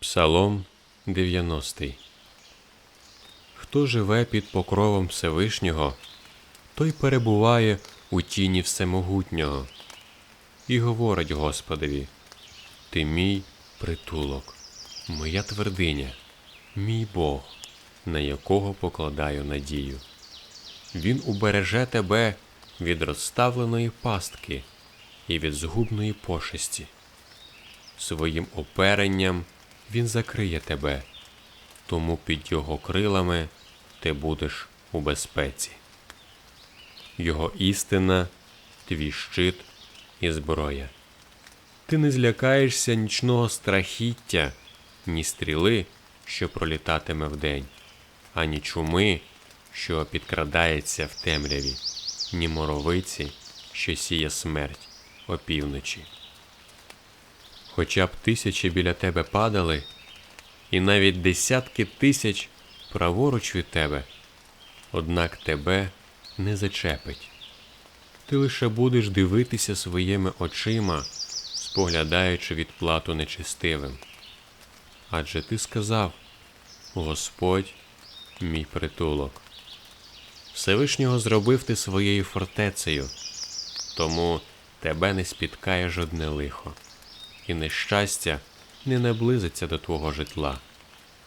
Псалом 90 Хто живе під покровом Всевишнього, той перебуває у тіні Всемогутнього і говорить Господові: Ти мій притулок, моя твердиня, мій Бог, на якого покладаю надію. Він убереже тебе від розставленої пастки і від згубної пошесті. Своїм оперенням він закриє тебе, тому під його крилами ти будеш у безпеці. Його істина, твій щит і зброя. Ти не злякаєшся нічного страхіття, ні стріли, що пролітатиме вдень, ані чуми, що підкрадається в темряві, ні моровиці, що сіє смерть опівночі. Хоча б тисячі біля тебе падали, і навіть десятки тисяч праворуч від тебе, однак тебе не зачепить. Ти лише будеш дивитися своїми очима, споглядаючи відплату нечистивим. Адже ти сказав Господь, мій притулок. Всевишнього зробив ти своєю фортецею, тому тебе не спіткає жодне лихо, і нещастя не наблизиться до твого житла,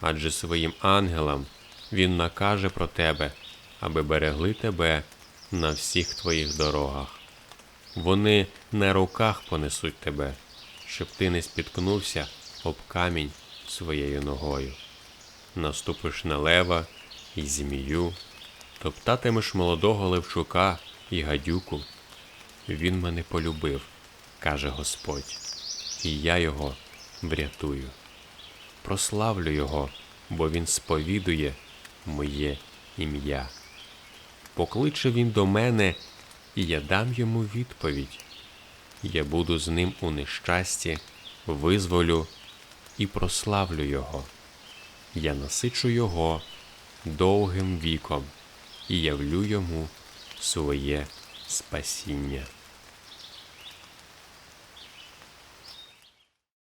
адже своїм ангелам він накаже про тебе, аби берегли тебе на всіх твоїх дорогах. Вони на руках понесуть тебе, щоб ти не спіткнувся об камінь своєю ногою. Наступиш на лева і змію, топтатимеш молодого левчука і гадюку. Він мене полюбив, каже Господь, і я його врятую. Прославлю його, бо він сповідує моє ім'я. Покличе він до мене, і я дам йому відповідь. Я буду з ним у нещасті, визволю і прославлю його. Я насичу його довгим віком і явлю йому своє спасіння.